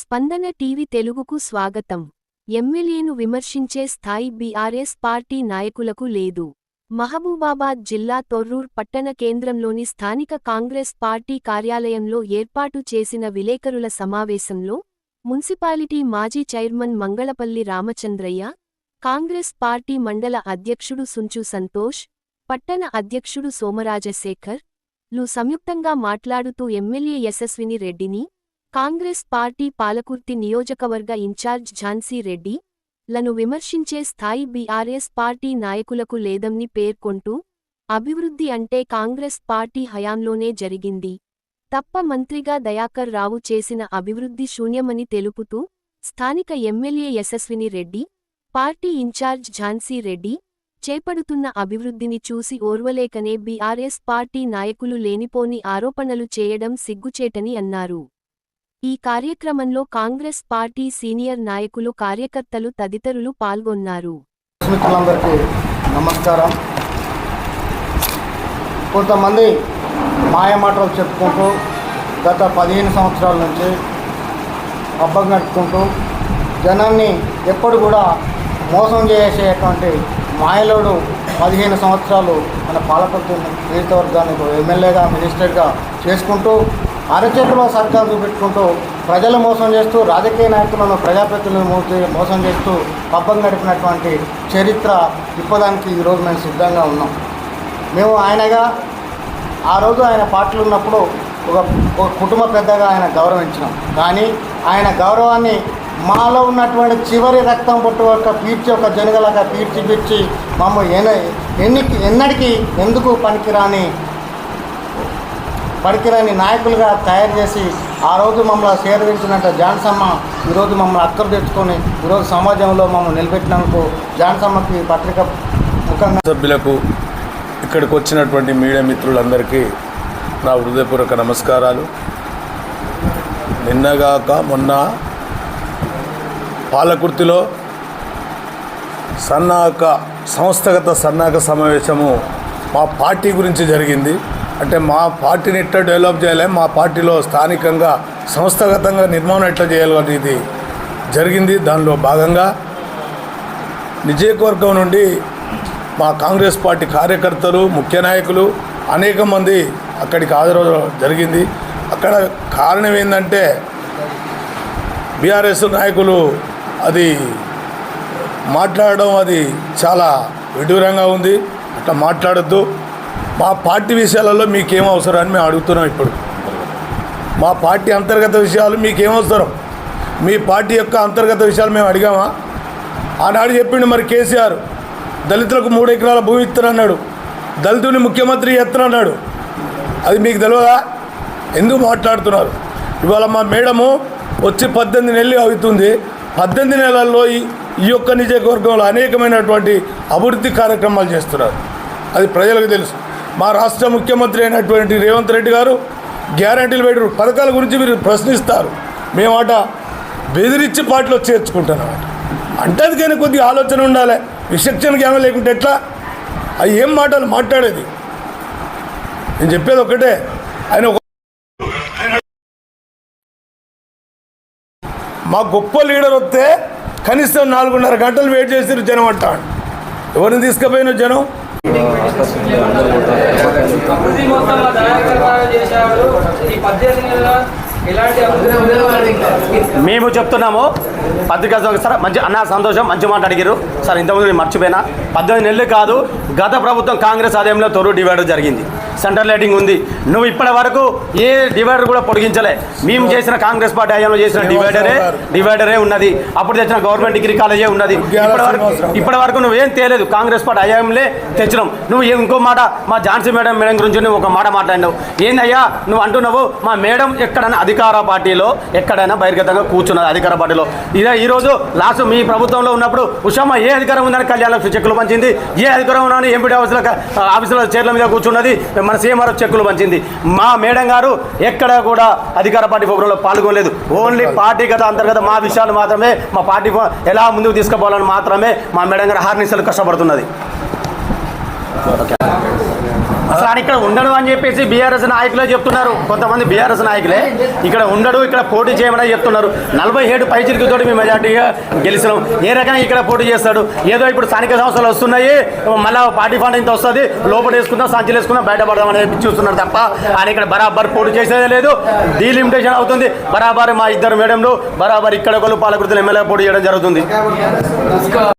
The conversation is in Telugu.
స్పందన టీవీ తెలుగుకు స్వాగతం. ఎమ్మెల్యేను విమర్శించే స్థాయి బీఆర్ఎస్ పార్టీ నాయకులకు లేదు. మహబూబాబాద్ జిల్లా తొర్రూర్ పట్టణ కేంద్రంలోని స్థానిక కాంగ్రెస్ పార్టీ కార్యాలయంలో ఏర్పాటు చేసిన విలేకరుల సమావేశంలో మున్సిపాలిటీ మాజీ చైర్మన్ మంగళపల్లి రామచంద్రయ్య కాంగ్రెస్ పార్టీ మండల అధ్యక్షుడు సుంచు సంతోష్ పట్టణ అధ్యక్షుడు సోమరాజశేఖర్లు సంయుక్తంగా మాట్లాడుతూ ఎమ్మెల్యే యశస్విని రెడ్డిని కాంగ్రెస్ పార్టీ పాలకుర్తి నియోజకవర్గ ఇన్ఛార్జ్ ఝాన్సీ రెడ్డి లను విమర్శించే స్థాయి బీఆర్ఎస్ పార్టీ నాయకులకు లేదని పేర్కొంటూ అభివృద్ధి అంటే కాంగ్రెస్ పార్టీ హయాంలోనే జరిగింది. తప్ప మంత్రిగా దయాకర్ రావు చేసిన అభివృద్ధి శూన్యమని తెలుపుతూ స్థానిక MLA Yashaswini Reddy party in-charge Jhansi Reddy చేపడుతున్న అభివృద్ధిని చూసి ఓర్వలేకనే బీఆర్ఎస్ పార్టీ నాయకులు లేనిపోని ఆరోపణలు చేయడం సిగ్గుచేటని అన్నారు. ఈ కార్యక్రమంలో కాంగ్రెస్ పార్టీ సీనియర్ నాయకులు కార్యకర్తలు తదితరులు పాల్గొన్నారు. నమస్కారం. కొంతమంది మాయమాటలు చెప్పుకుంటూ గత పదిహేను సంవత్సరాల నుంచి అబ్బం గడుపుకుంటూ జనాన్ని ఎప్పుడు కూడా మోసం చేసేటువంటి మాయలోడు పదిహేను సంవత్సరాలు మన పాలకుర్తి నియోజకవర్గాన్ని ఎమ్మెల్యేగా మినిస్టర్గా చేసుకుంటూ అరచేతిలో సర్కారు చూపెట్టుకుంటూ ప్రజలు మోసం చేస్తూ రాజకీయ నాయకులను ప్రజాప్రతినిధులను మోసం చేస్తూ పబ్బం గడిపినటువంటి చరిత్ర ఇప్పదానికి ఈరోజు మేము సిద్ధంగా ఉన్నాం. మేము ఆయనగా ఆ రోజు ఆయన పార్టీలు ఉన్నప్పుడు ఒక ఒక కుటుంబ పెద్దగా ఆయన గౌరవించినాం. కానీ ఆయన గౌరవాన్ని మాలో ఉన్నటువంటి చివరి రక్తం పొట్టు ఒక పీడ్చి ఒక జనుగలాగా పీడ్చి పీడ్చి మమ్మ ఎన ఎన్ని ఎన్నటికీ ఎందుకు పనికిరాని పనికిరాని నాయకులుగా తయారు చేసి ఆ రోజు మమ్మల్ని సేకరించినట్టు జాన్సమ్మ ఈరోజు మమ్మల్ని అక్కరు తెచ్చుకొని ఈరోజు సమాజంలో మమ్మల్ని నిలబెట్టినందుకు జాన్సమ్మకి పత్రిక ముఖంగా సభ్యులకు ఇక్కడికి వచ్చినటువంటి మీడియా మిత్రులందరికీ నా హృదయపూర్వక నమస్కారాలు. నిన్నగాక మొన్న పాలకుర్తిలో సన్నాహక సంస్థగత సన్నాహక సమావేశము మా పార్టీ గురించి జరిగింది. అంటే మా పార్టీని ఎట్లా డెవలప్ చేయాలి మా పార్టీలో స్థానికంగా సంస్థాగతంగా నిర్మాణం ఎట్లా చేయాలి అనేది జరిగింది. దానిలో భాగంగా నిజయకవర్గం నుండి మా కాంగ్రెస్ పార్టీ కార్యకర్తలు ముఖ్య నాయకులు అనేక మంది అక్కడికి హాజరవడం జరిగింది. అక్కడ కారణం ఏంటంటే బీఆర్ఎస్ నాయకులు అది మాట్లాడడం అది చాలా విడూరంగా ఉంది. అట్లా మాట్లాడద్దు. మా పార్టీ విషయాలలో మీకేం అవసరం అని మేము అడుగుతున్నాం ఇప్పుడు. మా పార్టీ అంతర్గత విషయాలు మీకేం అవసరం? మీ పార్టీ యొక్క అంతర్గత విషయాలు మేము అడిగామా? ఆనాడు చెప్పిండు మరి కేసీఆర్ దళితులకు మూడు ఎకరాల భూమి ఇస్తానన్నాడు. దళితుని ముఖ్యమంత్రి ఎత్తనన్నాడు అది మీకు తెలియదా ఎందుకు మాట్లాడుతున్నారు? ఇవాళ మా మేడము వచ్చి పద్దెనిమిది నెలలు అవుతుంది. పద్దెనిమిది నెలల్లో ఈ ఈ యొక్క నియోజకవర్గంలో అనేకమైనటువంటి అభివృద్ధి కార్యక్రమాలు చేస్తున్నారు. అది ప్రజలకు తెలుసు. మా రాష్ట్ర ముఖ్యమంత్రి అయినటువంటి రేవంత్ రెడ్డి గారు గ్యారంటీలు పెట్టారు. పథకాల గురించి మీరు ప్రశ్నిస్తారు. మేమాట బెదిరించి పార్టీలో చేర్చుకుంటున్నాం. అంటే అందుకని కొద్దిగా ఆలోచన ఉండాలి. విశక్షణ ఏమో లేకుంటే ఎట్లా? అవి ఏం మాటలు మాట్లాడేది? నేను చెప్పేది ఒకటే. ఆయన ఒక మా గొప్ప లీడర్ వస్తే కనీసం నాలుగున్నర గంటలు వెయిట్ చేసి జనం అంటాడు. ఎవరిని తీసుకుపోయిన జనం? మొత్తం ఈ ఎలాంటి మేము చెప్తున్నాము పత్రికా సార్ మంచి అన్న సంతోషం మంచి మాట అడిగారు. సార్ ఇంతకుముందు నేను మర్చిపోయినా. పద్దెనిమిది నెలలు కాదు గత ప్రభుత్వం కాంగ్రెస్ ఆదాయంలో తొరు డివైడర్ జరిగింది. సెంటర్ లైటింగ్ ఉంది. నువ్వు ఇప్పటి వరకు ఏ డివైడర్ కూడా పొడిగించలే. మేము చేసిన కాంగ్రెస్ పార్టీ హయాంలో చేసిన డివైడరే డివైడరే ఉన్నది. అప్పుడు తెచ్చిన గవర్నమెంట్ డిగ్రీ కాలేజే ఉన్నది. ఇప్పటి వరకు ఇప్పటి వరకు నువ్వేం తేలేదు. కాంగ్రెస్ పార్టీ హయాంలే తెచ్చినాం. నువ్వు ఇంకో మాట మా ఝాన్సీ మేడం మేడం గురించి నువ్వు ఒక మాట మాట్లాడినావు. ఏందయ్యా నువ్వు అంటున్నావు మా మేడం ఎక్కడైనా అధికార పార్టీలో ఎక్కడైనా బహిర్గతంగా కూర్చున్నది అధికార పార్టీలో. ఇదే ఈరోజు లాస్ట్ మీ ప్రభుత్వంలో ఉన్నప్పుడు ఉషమ్మ ఏ అధికారం ఉందని కళ్యాణ చెక్కులు పంచింది? ఏ అధికారం ఉందని ఎంపీ ఆఫీసుల ఆఫీసుల చైర్ల మీద కూర్చున్నది? మన సీఎంఆర్ చెక్కులు పంచింది. మా మేడం గారు ఎక్కడ కూడా అధికార పార్టీ ప్రోగ్రాంలో పాల్గొనలేదు. ఓన్లీ పార్టీగత అంతర్గత మా విషయాలు మాత్రమే మా పార్టీ ఎలా ముందుకు తీసుకుపోవాలని మాత్రమే మా మేడం గారు హార్నిసలు కష్టపడుతున్నది. అసలు ఆయన ఇక్కడ ఉండడు అని చెప్పేసి బీఆర్ఎస్ నాయకులే చెప్తున్నారు. కొంతమంది బీఆర్ఎస్ నాయకులే ఇక్కడ ఉండడు ఇక్కడ పోటీ చేయమని చెప్తున్నారు. నలభై ఏడు పైచిలుకుతోటి మేము మెజార్టీగా గెలిచినాం. ఏ రకంగా ఇక్కడ పోటీ చేస్తాడు? ఏదో ఇప్పుడు స్థానిక సంస్థలు వస్తున్నాయి. మళ్ళీ పార్టీ ఫండ్ ఇంత వస్తుంది. లోపల వేసుకుందాం సంచులు వేసుకుందాం బయటపడదాం అనేది చూస్తున్నారు తప్ప ఆయన ఇక్కడ బరాబర్ పోటీ చేసేదే లేదు. డీలిమిటేషన్ అవుతుంది. బరాబర్ మా ఇద్దరు మేడంలు బరాబర్ ఇక్కడ ఒకళ్ళు పాలకృతులు ఎమ్మెల్యే పోటీ చేయడం జరుగుతుంది.